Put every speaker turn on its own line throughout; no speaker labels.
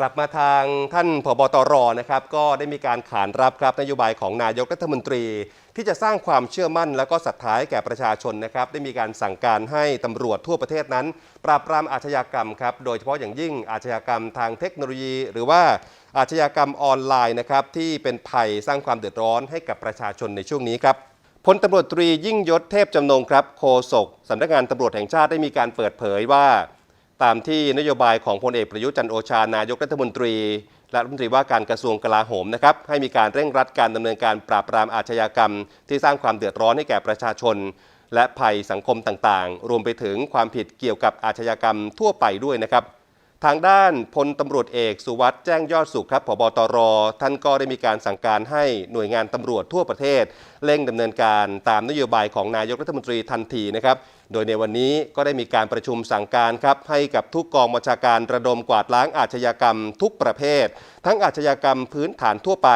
กลับมาทางท่านผบตรนะครับก็ได้มีการขานรับครับนโยบายของนายกรัฐมนตรี ที่จะสร้างความเชื่อมั่นและก็ศรัทธาให้แก่ประชาชนนะครับได้มีการสั่งการให้ตำรวจทั่วประเทศนั้น ปราบปรามอาชญากรรมครับโดยเฉพาะอย่างยิ่งอาชญากรรมทางเทคโนโลยี หรือว่าอาชญากรรมออนไลน์นะครับที่เป็นภัยสร้างความเดือดร้อนให้กับประชาชนในช่วงนี้ครับพลตำรวจตรียิ่งยศเทพจำนงครับโฆษกสำนักงานตำรวจแห่งชาติได้มีการเปิดเผยว่า ตามที่นโยบายของพลเอกประยุทธ์จันโอชานายกรัฐมนตรี และรัฐมนตรีว่าการกระทรวงกลาโหมนะครับให้มีการเร่งรัดการดำเนินการปราบปรามอาชญากรรม ที่สร้างความเดือดร้อนให้แก่ประชาชน และภัยสังคมต่างๆ รวมไปถึงความผิดเกี่ยวกับอาชญากรรมทั่วไปด้วยนะครับ ทางด้านพลตำรวจเอกสุวัสด์แจ้งยอดสุขครับผบตร ท่านก็ได้มีการสั่งการให้หน่วยงานตำรวจทั่วประเทศ เร่งดำเนินการตามนโยบายของนายกรัฐมนตรีทันทีนะครับ โดยในวันนี้ก็ได้มีการประชุมสั่งการครับให้กับทุกกองบัญชาการระดมกวาดล้างอาชญากรรมทุกประเภท ทั้งอาชญากรรมพื้นฐานทั่วไป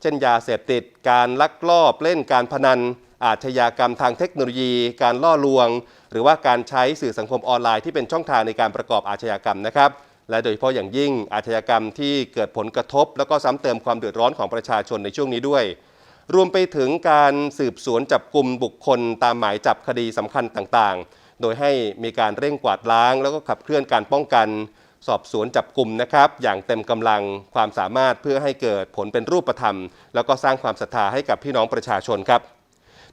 เช่นยาเสพติด การลักลอบเล่นการพนันอาชญากรรมทางเทคโนโลยี การล่อลวง หรือว่าการใช้สื่อสังคมออนไลน์ที่เป็นช่องทางในการประกอบอาชญากรรมนะครับ และโดยเฉพาะอย่างยิ่งอาชญากรรมที่เกิดผลกระทบ แล้วก็ซ้ำเติมความเดือดร้อนของประชาชนในช่วงนี้ด้วย รวมไปถึงการสืบสวนจับกลุ่มบุคคลตามหมายจับคดีสำคัญต่างๆ โดยให้มีการเร่งกวาดล้าง แล้วก็ขับเคลื่อนการป้องกัน สอบสวนจับกลุ่มนะครับ อย่างเต็มกำลังความสามารถเพื่อให้เกิดผลเป็นรูปธรรม แล้วก็สร้างความศรัทธาให้กับพี่น้องประชาชนครับ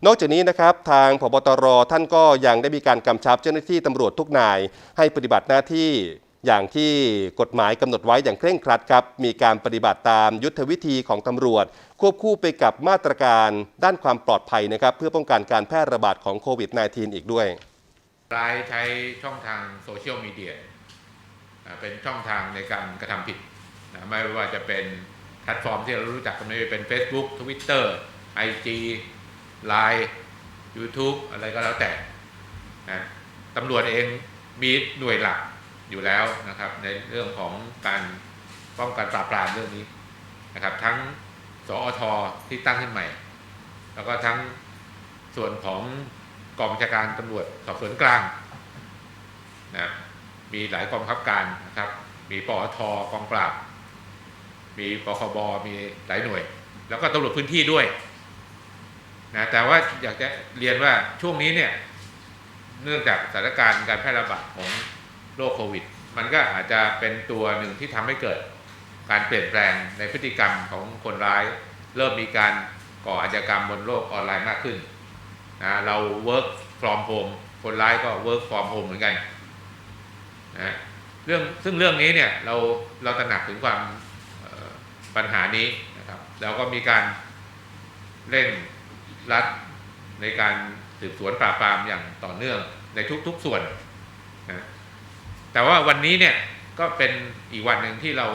นอกจากนี้นะครับทางพบตรท่านก็ยังได้มีการกำชับเจ้าหน้าที่ตำรวจทุกนาย ให้ปฏิบัติหน้าที่ อย่างที่กฎหมายกำหนดไว้อย่างเคร่งครัดครับ มีการปฏิบัติตามยุทธวิธีของตำรวจ ควบคู่ไปกับมาตรการด้านความปลอดภัยนะครับ เพื่อป้องกันการแพร่ระบาดของโควิด -19 อีกด้วย
รายใช้ช่องทางโซเชียลมีเดียเป็นช่องทางในการกระทำผิดนะไม่ว่าจะเป็นแพลตฟอร์มที่เรารู้จักกันไม่ว่าเป็น Facebook Twitter IG Line YouTube อะไรก็แล้วแต่นะตำรวจเองมีหน่วยหลัก อยู่แล้วนะครับ ในเรื่องของการป้องกันปราบปรามเรื่องนี้นะครับ ทั้งสอทที่ตั้งขึ้นใหม่ แล้วก็ทั้งส่วนของกองบัญชาการตำรวจสอบสวนกลางนะมีหลายกองบังคับการนะครับ มีปอทกองปราบ มีปคบมีหลายหน่วย แล้วก็ตำรวจพื้นที่ด้วยนะแต่ว่าอยากจะเรียนว่าช่วงนี้เนี่ยเนื่องจากสถานการณ์การแพร่ระบาดของ โรคโควิด มันก็อาจจะเป็นตัวหนึ่งที่ทำให้เกิดการเปลี่ยนแปลงในพฤติกรรมของคนร้าย เริ่มมีการก่ออาชญากรรมบนโลกออนไลน์มากขึ้นนะเรา work from home คนร้ายก็ work from home เหมือนกันนะเรื่องซึ่งเรื่องนี้เนี่ยเราเราตระหนักถึงความปัญหานี้นะครับเราก็มีการเร่งรัดในการสืบสวนปราบปรามอย่างต่อเนื่องในทุกๆส่วนนะ แต่ว่าวันนี้เนี่ยก็เป็นอีกวันหนึ่งที่เรา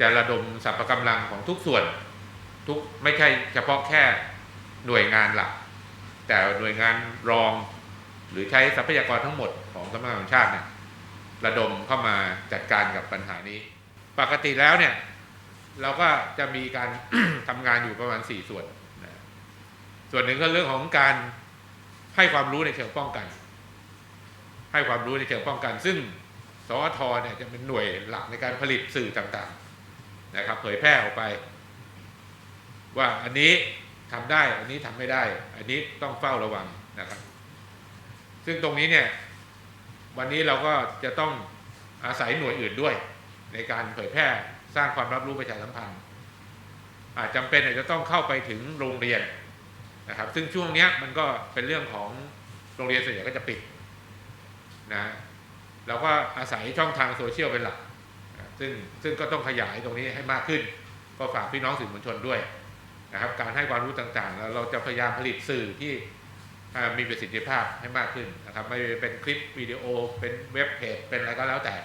จะระดมสรรพกำลังของทุกส่วน ทุกไม่ใช่เฉพาะแค่หน่วยงานหลัก แต่หน่วยงานรองหรือใช้ทรัพยากรทั้งหมดของสำนักงานตำรวจแห่งชาติเนี่ยระดมเข้ามาจัดการกับปัญหานี้ ปกติแล้วเนี่ย เราก็จะมีการทำงานอยู่ประมาณ 4 ส่วน ส่วนหนึ่งก็เรื่องของการให้ความรู้ในเชิงป้องกัน ให้ความรู้ในเชิงป้องกัน ซึ่งสอทเนี่ยจะเป็นหน่วยหลักในการผลิตสื่อต่างๆนะครับ เผยแพร่ออกไป ว่าอันนี้ทำได้ อันนี้ทำไม่ได้ อันนี้ต้องเฝ้าระวังนะครับ ซึ่งตรงนี้เนี่ยวันนี้เราก็จะต้องอาศัยหน่วยอื่นด้วย ในการเผยแพร่สร้างความรับรู้ประชาสัมพันธ์ อาจจำเป็นอาจจะต้องเข้าไปถึงโรงเรียนนะครับ ซึ่งช่วงนี้มันก็เป็นเรื่องของโรงเรียนส่วนใหญ่ก็จะปิด นะเราก็อาศัยช่องทางโซเชียลเป็นหลัก ซึ่งซึ่งก็ต้องขยายตรงนี้ให้มากขึ้น ก็ฝากพี่น้องสื่อมวลชนด้วยนะครับ การให้ความรู้ต่างๆ แล้วเราจะพยายามผลิตสื่อที่มีประสิทธิภาพให้มากขึ้นนะครับ ไม่เป็นคลิปวิดีโอ เป็นเว็บเพจ เป็นอะไรก็แล้วแต่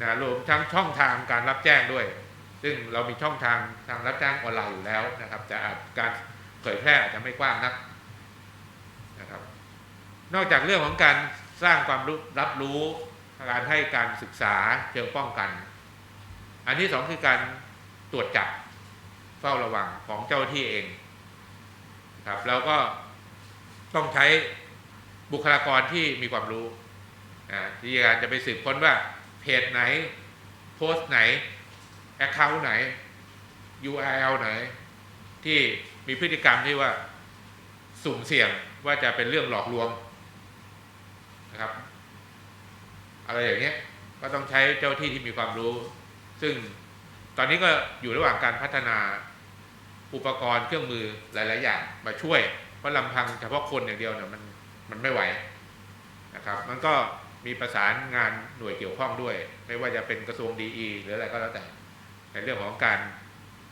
นะรวมทั้งช่องทางการรับแจ้งด้วย ซึ่งเรามีช่องทางทางรับแจ้งออนไลน์อยู่แล้วนะครับ แต่อาจการเผยแพร่อาจจะไม่กว้างนักนะครับ นอกจากเรื่องของการ สร้างความร,รับรู้การให้การศึกษาเชิงป้องกัน อันที่สองคือการตรวจจับเฝ้าระวังของเจ้าที่เองครับแล้วก็ต้องใช้บุคลากรที่มีความรู้นะที่การจะไปสืบค้นว่าเพจไหน โพสต์ไหน Account ไหน URL ไหน ที่มีพฤติกรรมที่ว่าสุ่มเสี่ยงว่าจะเป็นเรื่องหลอกลวง นะครับ อะไรอย่างเงี้ยก็ต้องใช้เจ้าที่ที่มีความรู้ ซึ่งตอนนี้ก็อยู่ระหว่างการพัฒนาอุปกรณ์เครื่องมือหลาย ๆ อย่างมาช่วย เพราะลำพังเฉพาะคนอย่างเดียวเนี่ยมันมันไม่ไหวนะครับ มันก็มีประสานงานหน่วยเกี่ยวข้องด้วย ไม่ว่าจะเป็นกระทรวงดีหรืออะไรก็แล้วแต่ ในเรื่องของการ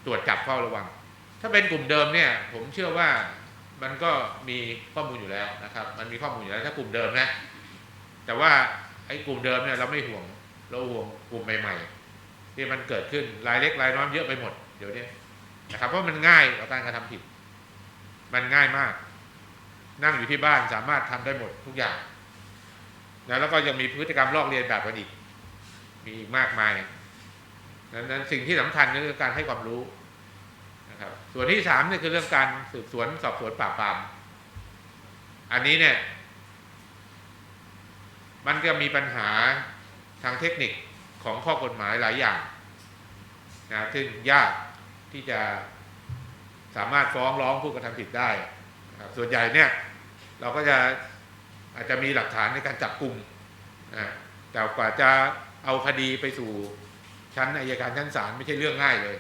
ตรวจจับเฝ้าระวัง ถ้าเป็นกลุ่มเดิมเนี่ยผมเชื่อว่ามันก็มีข้อมูลอยู่แล้วนะครับ มันมีข้อมูลอยู่แล้วถ้ากลุ่มเดิมนะ แต่ว่าไอ้กลุ่มเดิมเนี่ยเราไม่ห่วง เราห่วงกลุ่มใหม่ ๆ ที่มันเกิดขึ้นรายเล็กรายน้อยเยอะไปหมดเดี๋ยวนี้นะครับเพราะมันง่ายต่อการกระทำผิด มันง่ายมาก นั่งอยู่ที่บ้านสามารถทำได้หมดทุกอย่างนะแล้วก็ยังมีพฤติกรรมลอกเลียนแบบกันอีกมีอีกมากมายนั้นนั้นสิ่งที่สำคัญก็คือการให้ความรู้นะครับส่วนที่สามนี่คือเรื่องการสืบสวนสอบสวนปราบปราม อันนี้เนี่ย มันก็มีปัญหาทางเทคนิคของข้อกฎหมายหลายอย่างนะซึ่งยากที่จะสามารถฟ้องร้องผู้กระทำผิดได้นะครับส่วนใหญ่เนี่ยเราก็จะอาจจะมีหลักฐานในการจับกลุ่มนะแต่กว่าจะเอาคดีไปสู่ชั้นอายการชั้นศาลไม่ใช่เรื่องง่ายเลย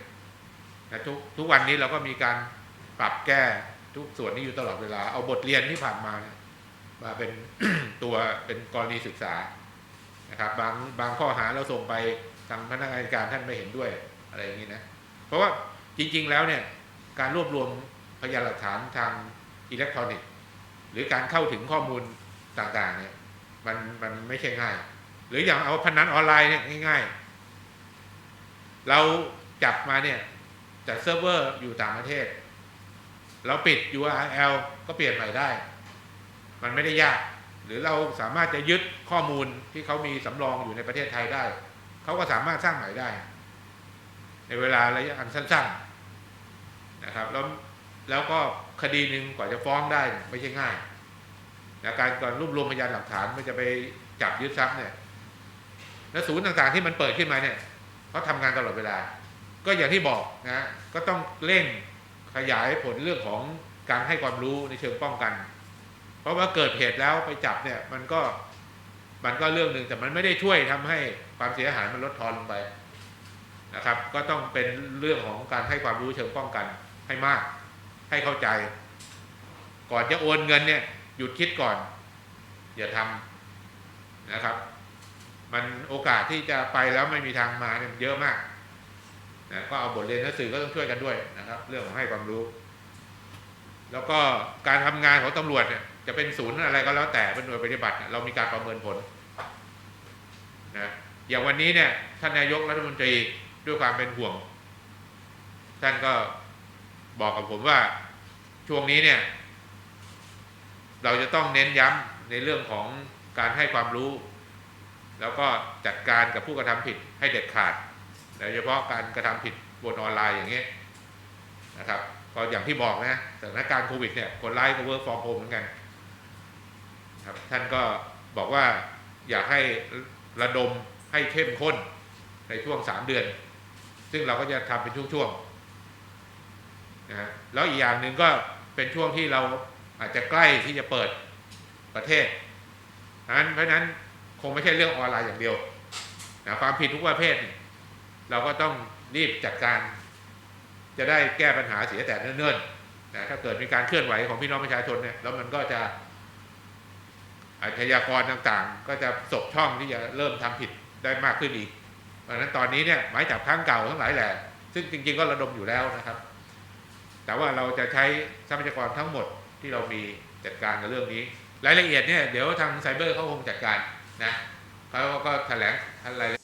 นะทุกทุกวันนี้เราก็มีการปรับแก้ทุกส่วนนี้อยู่ตลอดเวลา เอาบทเรียนที่ผ่านมาเนี่ย มาเป็นตัวเป็นกรณีศึกษานะครับ บางบางข้อหาเราส่งไปทางพนักงานการท่านไม่เห็นด้วยอะไรอย่างนี้นะ เพราะว่าจริง ๆ แล้วเนี่ยการรวบรวมพยานหลักฐานทางอิเล็กทรอนิกส์ หรือการเข้าถึงข้อมูลต่างๆเนี่ยมันมันไม่ใช่ง่าย หรืออย่างเอาพนันออนไลน์เนี่ยง่าย ๆ เราจับมาเนี่ยแต่เซิร์ฟเวอร์อยู่ต่างประเทศ เราปิด URL ก็เปลี่ยนใหม่ได้ มันไม่ได้ยาก หรือเราสามารถจะยึดข้อมูลที่เขามีสำรองอยู่ในประเทศไทยได้ เขาก็สามารถสร้างใหม่ได้ ในเวลาระยะอันสั้นๆนะครับแล้วแล้วก็คดีหนึ่งกว่าจะฟ้องได้ไม่ใช่ง่ายนะการก่อนรวบรวมพยานหลักฐานมันจะไปจับยึดทรัพย์เนี่ยแล้วศูนย์ต่างๆที่มันเปิดขึ้นมาเนี่ยเขาทำงานตลอดเวลา ก็อย่างที่บอกนะก็ต้องเร่งขยายผลเรื่องของการให้ความรู้ในเชิงป้องกัน ราะว่าเกิดเหตุแล้วไปจับเนี่ยมันก็มันก็เรื่องหนึ่งแต่มันไม่ได้ช่วยทำให้ความเสียหายมันลดทอนลงไปนะครับ ก็ต้องเป็นเรื่องของการให้ความรู้เชิงป้องกันให้มาก ให้เข้าใจ ก่อนจะโอนเงินเนี่ย หยุดคิดก่อน อย่าทำนะครับ มันโอกาสที่จะไปแล้วไม่มีทางมาเนี่ยเยอะมากนะก็เอาบทเรียนหนังสือก็ต้องช่วยกันด้วยนะครับ เรื่องของให้ความรู้ แล้วก็การทำงานของตำรวจเนี่ย จะเป็นศูนย์อะไรก็แล้วแต่เป็นหน่วยปฏิบัติ เรามีการประเมินผลนะอย่างวันนี้เนี่ยท่านนายกรัฐมนตรีด้วยความเป็นห่วง ท่านก็บอกกับผมว่าช่วงนี้เนี่ยเราจะต้องเน้นย้ำในเรื่องของการให้ความรู้ แล้วก็จัดการกับผู้กระทำผิดให้เด็ดขาดโดยเฉพาะการกระทำผิดบนออนไลน์อย่างนี้นะครับก็อย่างที่บอกนะสถานการณ์โควิดเนี่ยคนร้ายก็เวิร์กฟอร์มโฮมเหมือนกัน ครับ ท่านก็บอกว่าอยากให้ระดมให้เข้มข้นในช่วงสามเดือน ซึ่งเราก็จะทำเป็นช่วงๆนะฮะแล้วอีกอย่างหนึ่งก็เป็นช่วงที่เราอาจจะใกล้ที่จะเปิดประเทศนั้นเพราะฉะนั้นคงไม่ใช่เรื่องออนไลน์อย่างเดียวนะความผิดทุกประเภทเนี่ยเราก็ต้องรีบจัดการ จะได้แก้ปัญหาเสียแต่เนิ่นๆนะถ้าเกิดมีการเคลื่อนไหวของพี่น้องประชาชนเนี่ยแล้วมันก็จะ อาชญากรต่างๆ ก็จะสบช่องที่จะเริ่มทำผิดได้มากขึ้นอีก เพราะฉะนั้นตอนนี้เนี่ยหมายจับครั้งเก่าทั้งหลายแหละ ซึ่งจริง ๆ ก็ระดมอยู่แล้วนะครับ แต่ว่าเราจะใช้ทรัพยากรทั้งหมดที่เรามีจัดการกับเรื่องนี้ รายละเอียดเนี่ยเดี๋ยวทางไซเบอร์เขาคงจัดการนะเขาก็แถลงอะไร